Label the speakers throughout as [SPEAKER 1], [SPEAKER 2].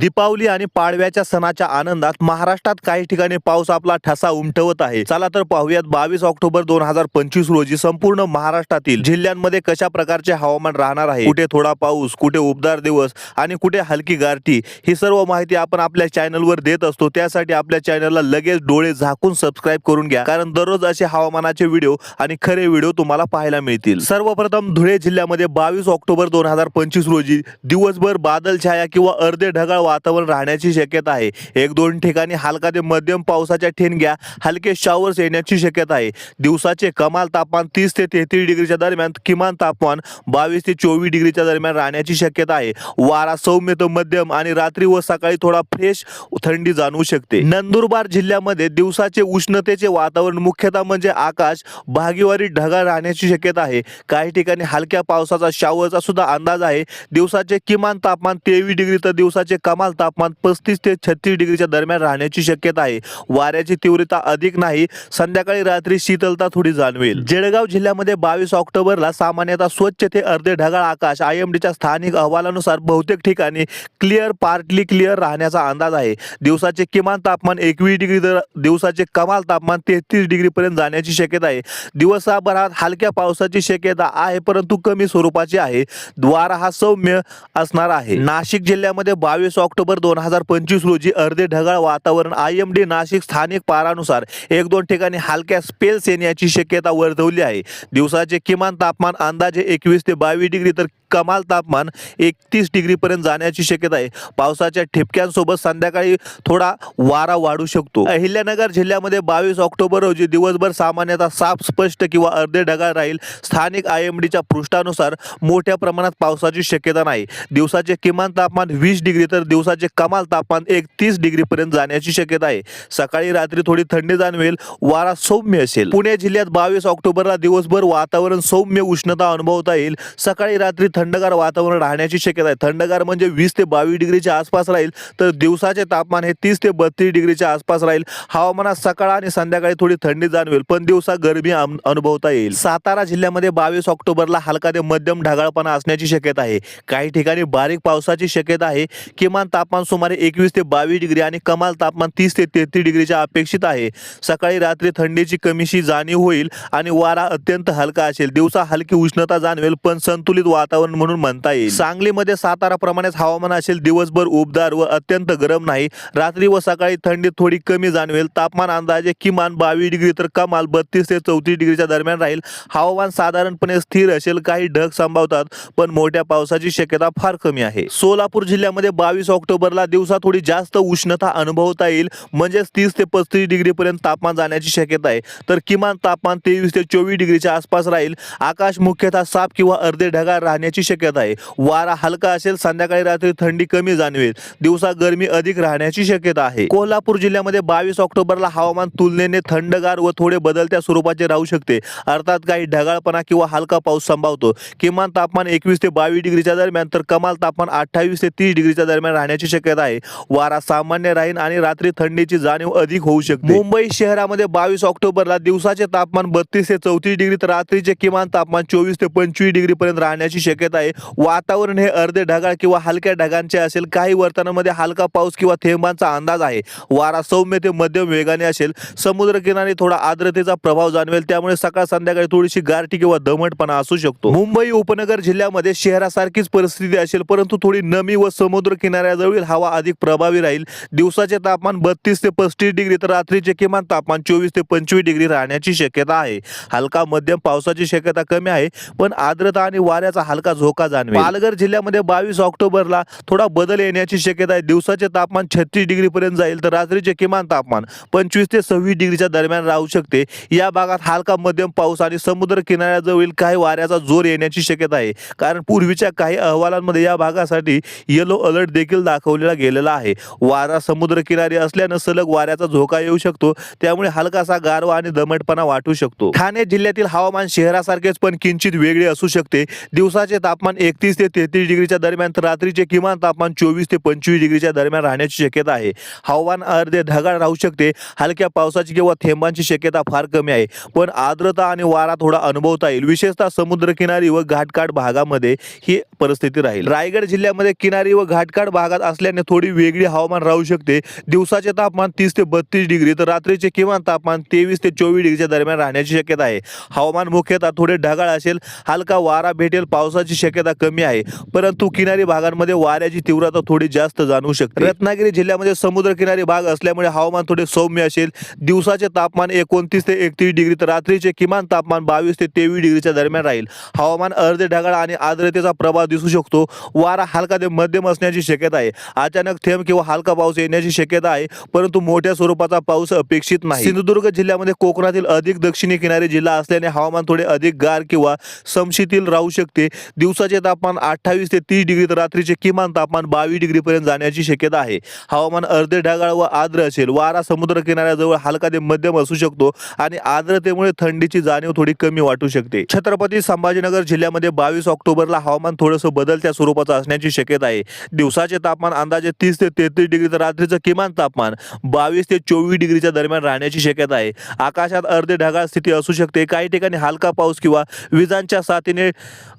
[SPEAKER 1] दीपावली आणि पाडव्याच्या सणाच्या आनंदात महाराष्ट्रात काही ठिकाणी पाऊस आपला ठसा उमटवत आहे. चला तर पाहूयात बावीस ऑक्टोबर दोन हजार पंचवीस रोजी संपूर्ण महाराष्ट्रातील जिल्ह्यांमध्ये कशा प्रकारचे हवामान राहणार आहे? कुठे थोडा पाऊस कुठे उबदार दिवस आणि कुठे हलकी गारठी ही सर्व माहिती आपण आपल्या चॅनलवर देत असतो. त्यासाठी आपल्या चॅनलला लगेच डोळे झाकून सबस्क्राईब करून घ्या. कारण दररोज असे हवामानाचे व्हिडिओ आणि खरे व्हिडिओ तुम्हाला पाहायला मिळतील. सर्वप्रथम धुळे जिल्ह्यामध्ये बावीस ऑक्टोबर दोन हजार पंचवीस रोजी दिवसभर बादल छाया किंवा अर्धे ढगाळ वातावरण राहण्याची शक्यता आहे. एक दोन ठिकाणी हलका ते मध्यम पावसाच्या ठेणग्या हलके शावर्स येण्याची शक्यता आहे. दिवसाचे कमाल तापमान तीस ते तेहतीस डिग्रीच्या दरम्यान किमान तापमान बावीस ते चोवीस डिग्रीच्या दरम्यान राहण्याची शक्यता आहे. वारा सौम्य तो मध्यम आणि रात्री व सकाळी थोडा फ्रेश थंडी जाणवू शकते. नंदुरबार जिल्ह्यामध्ये दिवसाचे उष्णतेचे वातावरण मुख्यतः म्हणजे आकाश भागीवारी ढगाळ राहण्याची शक्यता आहे. काही ठिकाणी हलक्या पावसाचा शावरचा सुद्धा अंदाज आहे. दिवसाचे किमान तापमान तेवीस डिग्री तर दिवसाचे कमाल कमाल तापमान पस्तीस ते छत्तीस डिग्रीच्या दरम्यान राहण्याची शक्यता आहे. वाऱ्याची तीव्रता अधिक नाही संध्याकाळी रात्री शीतलता थोडी जाणवेल. जळगाव जिल्ह्यामध्ये बावीस ऑक्टोबरला सामान्यतः स्वच्छ ते अर्धे ढगाळ आकाश आय एम डीच्या स्थानिक अहवालानुसार बहुतेक ठिकाणी क्लिअर पार्टली क्लिअर राहण्याचा अंदाज आहे. दिवसाचे किमान तापमान एकवीस डिग्री तर दिवसाचे कमाल तापमान तेहतीस डिग्री पर्यंत जाण्याची शक्यता आहे. दिवसाभरात हलक्या पावसाची शक्यता आहे परंतु कमी स्वरूपाची आहे. द्वारा हा सौम्य असणार आहे. नाशिक जिल्ह्यामध्ये बावीस ऑक्टोबर ऑक्टोबर दोन हजार पंचवीस रोजी अर्धे ढगाळ वातावरण आय एम डी नाशिक स्थानिक पारानुसार एक दोन ठिकाणी हलक्या स्पेल्स येण्याची शक्यता वर्तवली आहे. दिवसाचे किमान तापमान अंदाजे एकवीस ते बावीस डिग्री तर कमाल तापमान एकतीस डिग्रीपर्यंत जाण्याची शक्यता आहे. पावसाच्या ठिपक्यांसोबत संध्याकाळी थोडा वारा वाढू शकतो. अहिल्यानगर जिल्ह्यामध्ये बावीस ऑक्टोबर रोजी दिवसभर सामान्यतः साफ स्पष्ट किंवा अर्धे ढगाळ राहील. स्थानिक आय एम डीच्या पृष्ठानुसार मोठ्या प्रमाणात पावसाची शक्यता नाही. दिवसाचे किमान तापमान वीस डिग्री तर दिवसाचे कमाल तापमान एकतीस डिग्रीपर्यंत जाण्याची शक्यता आहे. सकाळी रात्री थोडी थंडी जाणवेल वारा सौम्य असेल. पुणे जिल्ह्यात बावीस ऑक्टोबरला दिवसभर वातावरण सौम्य उष्णता अनुभवता येईल. सकाळी रात्री थंडगार वातावरण राहण्याची शक्यता आहे. थंडगार म्हणजे वीस ते बावीस डिग्रीच्या आसपास राहील तर दिवसाचे तापमान हे तीस ते बत्तीस डिग्रीच्या आसपास राहील. हवामानात सकाळ आणि संध्याकाळी थोडी थंडी जाणवेल पण दिवसा गरमी अनुभवता येईल. सातारा जिल्ह्यामध्ये बावीस ऑक्टोबरला हलका ते मध्यम ढगाळपणा असण्याची शक्यता आहे. काही ठिकाणी बारीक पावसाची शक्यता आहे. किमान तापमान सुमारे एकवीस ते बावीस डिग्री आणि कमाल तापमान तीस ते तेहतीस डिग्रीच्या अपेक्षित आहे. सकाळी रात्री थंडीची कमीशी जाणीव होईल आणि वारा अत्यंत हलका असेल. दिवसा हलकी उष्णता जाणवेल पण संतुलित वातावरण म्हणून म्हणता येईल. सांगलीमध्ये सातारा प्रमाणेच हवामान असेल दिवसभर उबदार व अत्यंत गरम नाही. रात्री व सकाळी थंडी थोडी कमी जाणवेल. तापमान अंदाजे किमान बावीस डिग्री तर कमाल बत्तीस ते चौतीस डिग्रीच्या दरम्यान राहील. हवामान साधारणपणे स्थिर असेल काही ढग संभावतात पण मोठ्या पावसाची शक्यता फार कमी आहे. सोलापूर जिल्ह्यामध्ये बावीस ऑक्टोबरला दिवसा थोडी जास्त उष्णता अनुभवता येईल. म्हणजेच तीस ते पस्तीस डिग्री पर्यंत तापमान जाण्याची शक्यता आहे. तर किमान तापमान तेवीस ते चोवीस डिग्रीच्या आसपास राहील. आकाश मुख्यतः साफ किंवा अर्धे ढगाळ राहण्याची शक्यता आहे. वारा हलका असेल संध्याकाळी रात्री थंडी कमी जाणवेल. दिवसा गरमी अधिक राहण्याची शक्यता आहे. कोल्हापूर जिल्ह्यामध्ये बावीस ऑक्टोबरला हवामान तुलनेने थंडगार व थोडे बदलत्या स्वरूपाचे राहू शकते. अर्थात काही ढगाळपणा किंवा हलका पाऊस संभावतो. किमान तापमान एकवीस ते बावीस डिग्रीच्या दरम्यान तर कमाल तापमान अठ्ठावीस ते तीस डिग्रीच्या दरम्यान राहण्याची शक्यता आहे. वारा सामान्य राहील आणि रात्री थंडीची जाणीव अधिक होऊ शकते. मुंबई शहरामध्ये बावीस ऑक्टोबरला दिवसाचे तापमान बत्तीस ते चौतीस डिग्री तर रात्रीचे किमान तापमान चोवीस ते पंचवीस डिग्री पर्यंत राहण्याची शक्यता आहे. वातावरण हे अर्धे ढगाळ किंवा हलक्या ढगांचे असेल. काही वर्तनामध्ये हलका पाऊस किंवा थेंबांचा अंदाज आहे. वारा सौम्य ते मध्यम वेगाने असेल. समुद्रकिनारी थोडा आर्द्रतेचा प्रभाव जाणवेल. त्यामुळे सकाळ संध्याकाळी थोडीशी गारठी किंवा दमटपणा असू शकतो. मुंबई उपनगर जिल्ह्यामध्ये शहरासारखीच परिस्थिती असेल. परंतु थोडी नमी व समुद्र किनाऱ्याजवळील हवा अधिक प्रभावी राहील. दिवसाचे तापमान बत्तीस ते पस्तीस डिग्री तर रात्रीचे किमान तापमान चोवीस ते पंचवीस डिग्री राहण्याची शक्यता आहे. हलका मध्यम पावसाची शक्यता कमी आहे. पण आर्द्रता आणि वाऱ्याचा हलका झोका जाणवेल. पालघर जिल्ह्यामध्ये बावीस ऑक्टोबरला थोडा बदल येण्याची शक्यता आहे. दिवसाचे तापमान छत्तीस डिग्री पर्यंत जाईल तर रात्रीचे किमान तापमान पंचवीस ते सव्वीस डिग्रीच्या दरम्यान राहू शकते. या भागात हलका मध्यम पाऊस आणि समुद्र किनाऱ्याजवळील काही वाऱ्याचा जोर येण्याची शक्यता आहे. कारण पूर्वीच्या काही अहवालांमध्ये या भागासाठी येलो अलर्ट देखील दाखवलेला गेलेला आहे. वारा समुद्र किनारी असल्यानं सलग वाऱ्याचा झोका येऊ शकतो. त्यामुळे हलकासा गारवा आणि दमटपणा वाटू शकतो. ठाणे जिल्ह्यातील हवामान शहरासारखेच पण किंचित वेगळे असू शकते. दिवसाचे तापमान एकतीस ते तेहतीस डिग्रीच्या दरम्यान तर रात्रीचे किमान तापमान चोवीस ते पंचवीस डिग्रीच्या दरम्यान राहण्याची शक्यता आहे. हवामान अर्धे ढगाळ राहू शकते. हलक्या पावसाची किंवा थेंबांची शक्यता फार कमी आहे. पण आर्द्रता आणि वारा थोडा अनुभवता येईल. विशेषतः समुद्रकिनारी व घाटकाट भागामध्ये ही परिस्थिती राहील. रायगड जिल्ह्यामध्ये किनारी व घाटकाट भागात भागात असल्याने थोडी वेगळी हवामान राहू शकते. दिवसाचे तापमान तीस ते बत्तीस डिग्री तर रात्रीचे किमान तापमान तेवीस ते चोवीस डिग्रीच्या दरम्यान राहण्याची शक्यता आहे. हवामान मुख्यतः थोडे ढगाळ असेल. हलका वारा भेटेल. पावसाची शक्यता कमी आहे. परंतु किनारी भागांमध्ये वाऱ्याची तीव्रता थोडी जास्त जाणवू शकते. रत्नागिरी जिल्ह्यामध्ये समुद्र किनारी भाग असल्यामुळे हवामान थोडे सौम्य असेल. दिवसाचे तापमान एकोणतीस ते एकतीस डिग्री तर रात्रीचे किमान तापमान बावीस ते तेवीस डिग्रीच्या दरम्यान राहील. हवामान अर्धे ढगाळ आणि आर्द्रतेचा प्रभाव दिसू शकतो. वारा हलका ते मध्यम असण्याची शक्यता आहे. अचानक थेंब किंवा हलका पाऊस येण्याची शक्यता आहे. परंतु मोठ्या स्वरूपाचा पाऊस अपेक्षित नाही. सिंधुदुर्ग जिल्ह्यामध्ये कोकणातील अधिक दक्षिणी किनारी जिल्हा असल्याने हवामान थोडे अधिक गार किंवा समशीतील राहू शकते. दिवसाचे तापमान अठ्ठावीस ते तीस डिग्री तर रात्रीचे किमान तापमान बावीस डिग्री पर्यंत जाण्याची शक्यता आहे. हवामान अर्धे ढगाळ व आर्द्र असेल. वारा समुद्र किनाऱ्याजवळ हलका ते मध्यम असू शकतो आणि आर्द्रतेमुळे थंडीची जाणीव थोडी कमी वाटू शकते. छत्रपती संभाजीनगर जिल्ह्यामध्ये बावीस ऑक्टोबरला हवामान थोडंसं बदलत्या स्वरूपाचं असण्याची शक्यता आहे. दिवसाचे तापमान अंदाजे तीस ते तेहतीस डिग्री तर रात्रीचं किमान तापमान बावीस ते चोवीस डिग्रीच्या दरम्यान राहण्याची शक्यता आहे. आकाशात अर्धे ढगाळ स्थिती असू शकते. काही ठिकाणी हलका पाऊस किंवा विजांच्या साथीने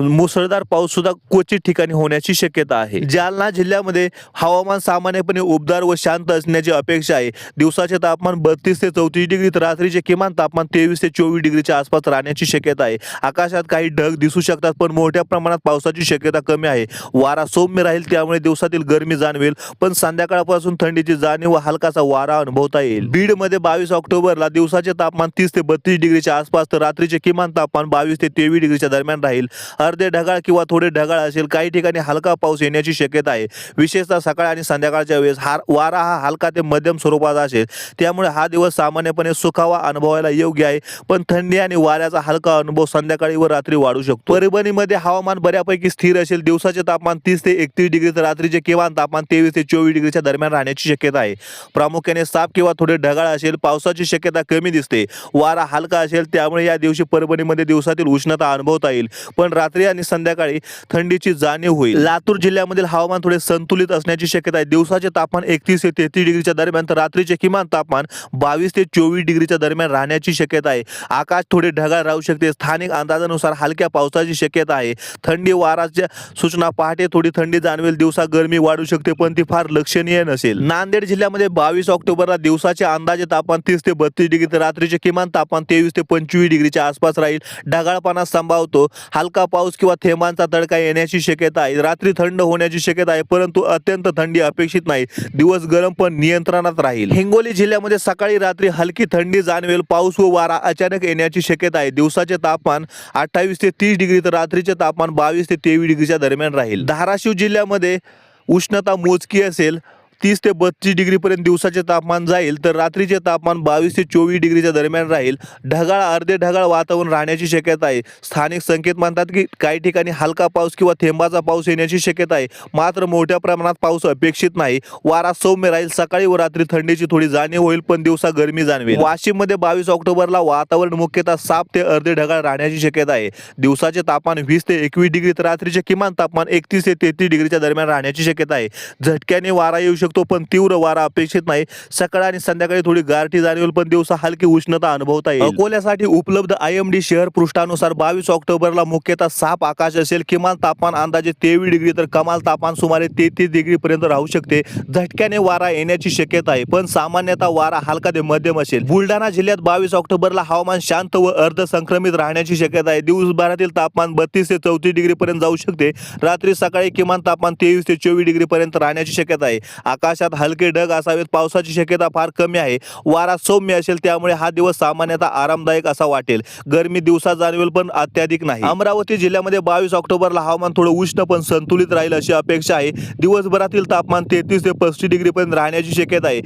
[SPEAKER 1] मुसळ मुसळधार पाऊस सुद्धा क्वचित ठिकाणी होण्याची शक्यता आहे. जालना जिल्ह्यामध्ये हवामान सामान्यपणे उबदार व शांत असण्याची अपेक्षा आहे. दिवसाचे तापमान बत्तीस ते चौतीस डिग्री तर रात्रीचे किमान तापमान तेवीस ते चोवीस डिग्रीच्या आसपास राहण्याची शक्यता आहे. आकाशात काही ढग दिसू शकतात पण मोठ्या प्रमाणात पावसाची शक्यता कमी आहे. वारा सौम्य राहील त्यामुळे दिवसातील गरमी जाणवेल पण संध्याकाळपासून थंडीची जाणीव व हलकासा वारा अनुभवता येईल. बीडमध्ये बावीस ऑक्टोबरला दिवसाचे तापमान तीस ते बत्तीस डिग्रीच्या आसपास तर रात्रीचे किमान तापमान बावीस ते तेवीस डिग्रीच्या दरम्यान राहील. अर्धे ढगाळ किंवा थोडे ढगाळ असेल काही ठिकाणी हलका पाऊस येण्याची शक्यता आहे. विशेषतः सकाळ आणि संध्याकाळच्या वेळेस हा वारा हा हलका ते मध्यम स्वरूपाचा असेल. त्यामुळे हा दिवस सामान्यपणे सुखावा अनुभवायला योग्य आहे. पण थंडी आणि वाऱ्याचा हलका अनुभव संध्याकाळी व रात्री वाढू शकतो. परभणीमध्ये हवामान बऱ्यापैकी स्थिर असेल. दिवसाचे तापमान तीस ते एकतीस डिग्री तर रात्रीचे किमान तापमान तेवीस ते चोवीस डिग्रीच्या दरम्यान राहण्याची शक्यता आहे. प्रामुख्याने साप किंवा थोडे ढगाळ असेल पावसाची शक्यता कमी दिसते. वारा हलका असेल त्यामुळे या दिवशी परभणीमध्ये दिवसातील उष्णता अनुभवता येईल. पण रात्री आणि संध्या संध्याकाळी थंडीची जाणीव होईल. लातूर जिल्ह्यामधील हवामान थोडे संतुलित असण्याची शक्यता आहे. दिवसाचे तापमान एकतीस ते तेहतीस डिग्रीच्या दरम्यान तर रात्रीचे किमान तापमान बावीस ते चोवीस डिग्रीच्या दरम्यान राहण्याची शक्यता आहे. आकाश थोडे ढगाळ राहू शकते. स्थानिक अंदाजानुसार हलक्या पावसाची शक्यता आहे. थंडी वाराच्या सूचना पहाटे थोडी थंडी जाणवेल. दिवसा गरमी वाढू शकते पण ती फार लक्षणीय नसेल. नांदेड जिल्ह्यामध्ये बावीस ऑक्टोबरला दिवसाचे अंदाजे तापमान तीस ते बत्तीस डिग्री तर रात्रीचे किमान तापमान तेवीस ते पंचवीस डिग्रीच्या आसपास राहील. ढगाळपणा संभावतो. हलका पाऊस किंवा थेंबांचा तडका येण्याची शक्यता आहे. रात्री थंड होण्याची शक्यता आहे परंतु अत्यंत थंडी अपेक्षित नाही. दिवस गरम पण नियंत्रणात राहील. हिंगोली जिल्ह्यामध्ये सकाळी रात्री हलकी थंडी जाणवेल. पाऊस व वारा अचानक येण्याची शक्यता आहे. दिवसाचे तापमान अठ्ठावीस ते तीस डिग्री तर रात्रीचे तापमान बावीस ते तेवीस डिग्रीच्या दरम्यान राहील. धाराशिव जिल्ह्यामध्ये उष्णता मोजकी असेल. तीस ते बत्तीस डिग्रीपर्यंत दिवसाचे तापमान जाईल तर रात्रीचे तापमान बावीस ते चोवीस डिग्रीच्या दरम्यान राहील. ढगाळ अर्धे ढगाळ वातावरण राहण्याची शक्यता आहे. स्थानिक संकेत म्हणतात की काही ठिकाणी हलका पाऊस किंवा थेंबाचा पाऊस येण्याची शक्यता आहे. मात्र मोठ्या प्रमाणात पाऊस अपेक्षित नाही. वारा सौम्य राहील. सकाळी व रात्री थंडीची थोडी जाणीव होईल पण दिवसा गरमी जाणवेल. वाशिममध्ये बावीस ऑक्टोबरला वातावरण मुख्यतः साफ ते अर्धे ढगाळ राहण्याची शक्यता आहे. दिवसाचे तापमान वीस ते एकवीस डिग्री तर रात्रीचे किमान तापमान एकतीस ते तेहतीस डिग्रीच्या दरम्यान राहण्याची शक्यता आहे. झटक्याने वारा येऊ शकतो. पण तीव्र वारा अपेक्षित नाही. सकाळ आणि संध्याकाळी थोडी गारठी जाणवेल पण दिवसा हलकी उष्णता अनुभवता येईल. अकोल्यासाठी उपलब्ध आय एम डी शहर पृष्ठानुसार बावीस ऑक्टोबरला मुख्यतः साफ आकाश असेल किमान तापमान अंदाजे तेवीस डिग्री तर कमाल तापमान सुमारे तेहतीस डिग्री पर्यंत राहू शकते. झटक्याने वारा येण्याची शक्यता आहे पण सामान्यतः वारा हलका ते मध्यम असेल. बुलढाणा जिल्ह्यात बावीस ऑक्टोबरला हवामान शांत व अर्ध संक्रमित राहण्याची शक्यता आहे. दिवसभरातील तापमान बत्तीस ते चौतीस डिग्री पर्यंत जाऊ शकते. रात्री सकाळी किमान तापमान तेवीस ते चोवीस डिग्री पर्यंत राहण्याची शक्यता आहे. आकाशात हलके ढग असावेत. पावसाची शक्यता फार कमी आहे. वारा सौम्य असेल त्यामुळे हा दिवस सामान्यतः आरामदायक असा वाटेल. गरमी दिवसा जाणवेल पण अत्याधिक नाही. अमरावती जिल्ह्यामध्ये बावीस ऑक्टोबरला हवामान थोडं उष्ण पण संतुलित राहील अशी अपेक्षा आहे. दिवसभरातील तापमान तेहतीस ते पस्तीस डिग्री पर्यंत राहण्याची शक्यता आहे.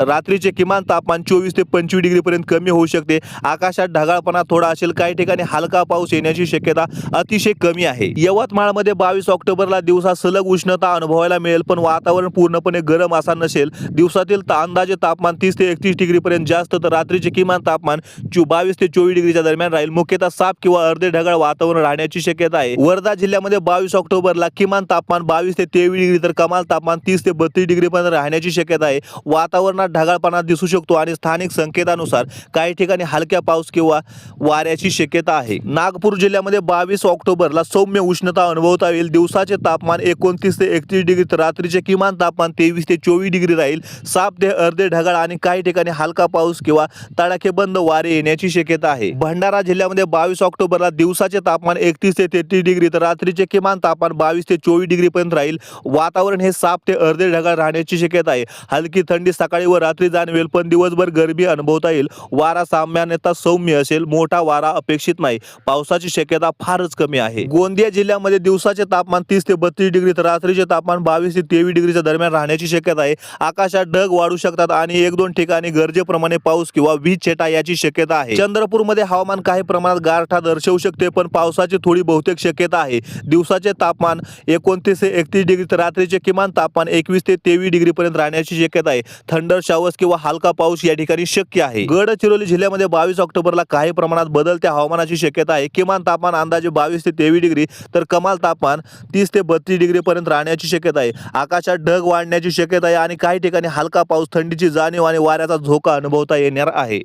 [SPEAKER 1] रात्रीचे किमान तापमान चोवीस ते पंचवीस डिग्रीपर्यंत कमी होऊ शकते. आकाशात ढगाळपणा थोडा असेल काही ठिकाणी हलका पाऊस येण्याची शक्यता अतिशय कमी आहे. यवतमाळमध्ये बावीस ऑक्टोबरला दिवसा सलग उष्णता अनुभवायला मिळेल पण वातावरण पूर्णपणे गरम असा नसेल. दिवसातील अंदाजे तापमान तीस ते एकतीस डिग्रीपर्यंत जास्त तर रात्रीचे किमान तापमान चो बावीस ते चोवीस डिग्रीच्या दरम्यान राहील. मुख्यतः साफ किंवा अर्धे ढगाळ वातावरण राहण्याची शक्यता आहे. वर्धा जिल्ह्यामध्ये बावीस ऑक्टोबरला किमान तापमान बावीस ते तेवीस डिग्री तर कमाल तापमान तीस ते बत्तीस डिग्रीपर्यंत राहण्याची शक्यता आहे. वातावरण वातावरणात ढगाळपणा दिसू शकतो आणि स्थानिक संकेतानुसार काही ठिकाणी हलक्या पाऊस किंवा वाऱ्याची शक्यता आहे. नागपूर जिल्ह्यामध्ये बावीस ऑक्टोबरला सौम्य उष्णता अनुभवता येईल. दिवसाचे तापमान एकोणतीस ते एकतीस डिग्री तर रात्रीचे किमान तापमान तेवीस ते चोवीस डिग्री राहील. साप ते अर्धे ढगाळ आणि काही ठिकाणी हलका पाऊस किंवा तडाखेबंद वारे येण्याची शक्यता आहे. भंडारा जिल्ह्यामध्ये बावीस ऑक्टोबरला दिवसाचे तापमान एकतीस ते तेहतीस डिग्री तर रात्रीचे किमान तापमान बावीस ते चोवीस डिग्री पर्यंत राहील. वातावरण हे साप ते अर्धे ढगाळ राहण्याची शक्यता आहे. हलकी थंडी सकाळी व रात्री जाणवेल पण दिवसभर गरमी अनुभवता येईल. वारा सामान्यतः सौम्य असेल मोठा वारा अपेक्षित नाही. पावसाची शक्यता फारच कमी आहे. गोंदिया जिल्ह्यामध्ये दिवसाचे तापमान तीस ते बत्तीस डिग्री तर रात्रीचे तापमान बावीस ते तेवीस डिग्रीच्या दरम्यान राहण्याची शक्यता आहे. आकाशात ढग वाढू शकतात आणि एक दोन ठिकाणी गरजेप्रमाणे पाऊस किंवा वीज छेटा याची शक्यता आहे. चंद्रपूरमध्ये हवामान काही प्रमाणात गारठा दर्शवू शकते पण पावसाची थोडी बहुतेक शक्यता आहे. दिवसाचे तापमान एकोणतीस ते एकतीस डिग्री तर रात्रीचे किमान तापमान एकवीस ते तेवीस डिग्री पर्यंत राहण्याची शक्यता आहे. थंडर शावस किंवा हलका पाऊस या ठिकाणी शक्य आहे. गडचिरोली जिल्ह्यामध्ये बावीस ऑक्टोबरला काही प्रमाणात बदलत्या हवामानाची शक्यता आहे. किमान तापमान अंदाजे बावीस ते तेवीस डिग्री तर कमाल तापमान तीस ते बत्तीस डिग्री पर्यंत राहण्याची शक्यता आहे. आकाशात ढग वाढण्याची शक्यता आहे आणि काही ठिकाणी हलका पाऊस थंडीची जाणीव आणि वाऱ्याचा झोका अनुभवता येणार आहे.